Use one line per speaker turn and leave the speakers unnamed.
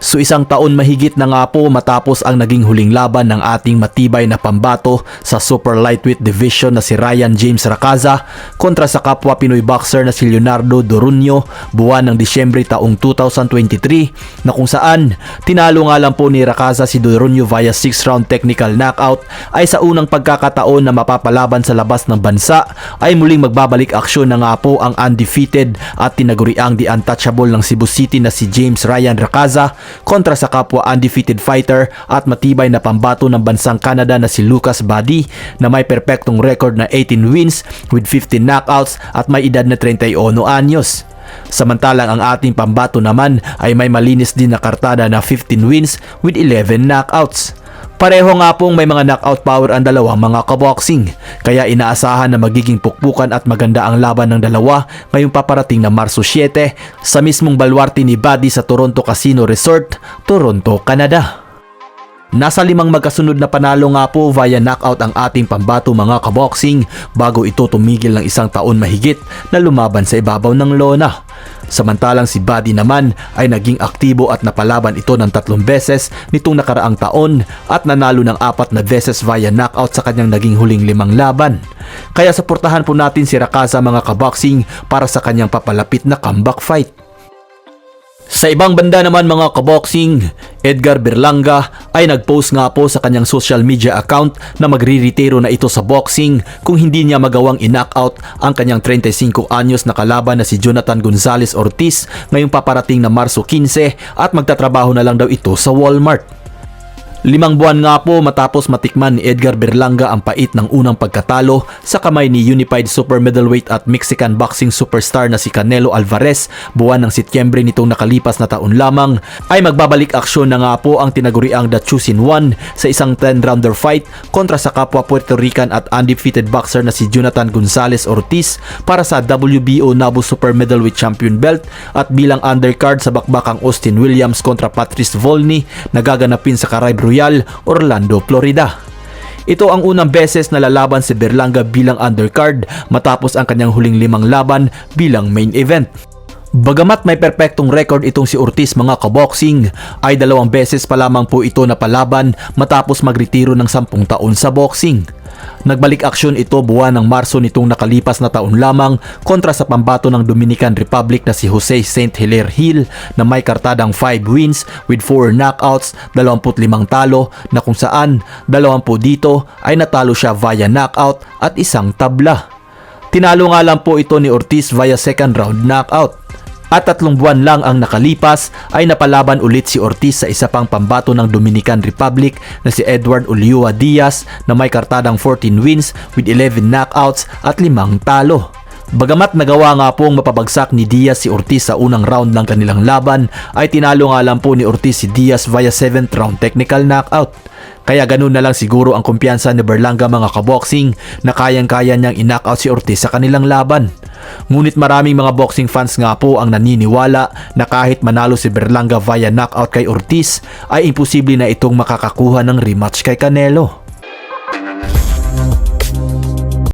So isang taon mahigit na nga po matapos ang naging huling laban ng ating matibay na pambato sa super lightweight division na si Ryan James Racaza kontra sa kapwa Pinoy boxer na si Leonardo Dorunio buwan ng Disyembre taong 2023 na kung saan tinalo nga lang po ni Racaza si Dorunio via 6 round technical knockout ay sa unang pagkakataon na mapapalaban sa labas ng bansa ay muling magbabalik aksyon na nga po ang undefeated at tinaguriang the untouchable ng Cebu City na si James Ryan Racaza kontra sa kapwa undefeated fighter at matibay na pambato ng bansang Canada na si Lucas Badi na may perpektong record na 18 wins with 15 knockouts at may edad na 31 anyos. Samantalang ang ating pambato naman ay may malinis din na kartada na 15 wins with 11 knockouts. Pareho nga pong may mga knockout power ang dalawang mga kaboxing, kaya inaasahan na magiging pukpukan at maganda ang laban ng dalawa ngayong paparating na Marso 7 sa mismong balwarte ni Buddy sa Toronto Casino Resort, Toronto, Canada. Nasa limang magkasunod na panalo nga po via knockout ang ating pambato mga kaboxing bago ito tumigil ng isang taon mahigit na lumaban sa ibabaw ng lona. Samantalang si Buddy naman ay naging aktibo at napalaban ito ng tatlong beses nitong nakaraang taon at nanalo ng apat na beses via knockout sa kanyang naging huling limang laban. Kaya suportahan po natin si Rakaza mga kaboxing para sa kanyang papalapit na comeback fight. Sa ibang banda naman mga kaboxing, Edgar Berlanga ay nagpost nga po sa kanyang social media account na magre-retiro na ito sa boxing kung hindi niya magawang in-knockout ang kanyang 35 anyos na kalaban na si Jonathan Gonzalez Ortiz ngayong paparating na Marso 15 at magtatrabaho na lang daw ito sa Walmart. Limang buwan nga po matapos matikman ni Edgar Berlanga ang pait ng unang pagkatalo sa kamay ni Unified Super Middleweight at Mexican boxing superstar na si Canelo Alvarez. Buwan ng Setyembre nitong nakalipas na taon lamang ay magbabalik aksyon na nga po ang tinaguriang The Chusin 1 sa isang 10-rounder fight kontra sa kapwa Puerto Rican at undefeated boxer na si Jonathan Gonzalez Ortiz para sa WBO Nabu Super Middleweight Champion belt at bilang undercard sa bakbakang Austin Williams kontra Patrice Volney na gaganapin sa Caraib Royal, Orlando, Florida. Ito ang unang beses na lalaban si Berlanga bilang undercard matapos ang kanyang huling limang laban bilang main event. Bagamat may perpektong record itong si Ortiz mga kaboxing, ay dalawang beses pa lamang po ito napalaban matapos magretiro ng sampung taon sa boxing. Nagbalik aksyon ito buwan ng Marso nitong nakalipas na taon lamang kontra sa pambato ng Dominican Republic na si Jose St. Hilaire Hill na may kartadang 5 wins with 4 knockouts, 25 talo na kung saan 20 dito ay natalo siya via knockout at isang tabla. Tinalo nga lang po ito ni Ortiz via second round knockout. At tatlong buwan lang ang nakalipas ay napalaban ulit si Ortiz sa isa pang pambato ng Dominican Republic na si Edward Ulloa Diaz na may kartadang 14 wins with 11 knockouts at 5 talo. Bagamat nagawa nga pong mapabagsak ni Diaz si Ortiz sa unang round ng kanilang laban, ay tinalo nga lang po ni Ortiz si Diaz via 7th round technical knockout. Kaya ganun na lang siguro ang kumpiyansa ni Berlanga mga kaboxing na kayang-kaya niyang in-knockout si Ortiz sa kanilang laban. Ngunit maraming mga boxing fans nga po ang naniniwala na kahit manalo si Berlanga via knockout kay Ortiz ay imposible na itong makakakuha ng rematch kay Canelo.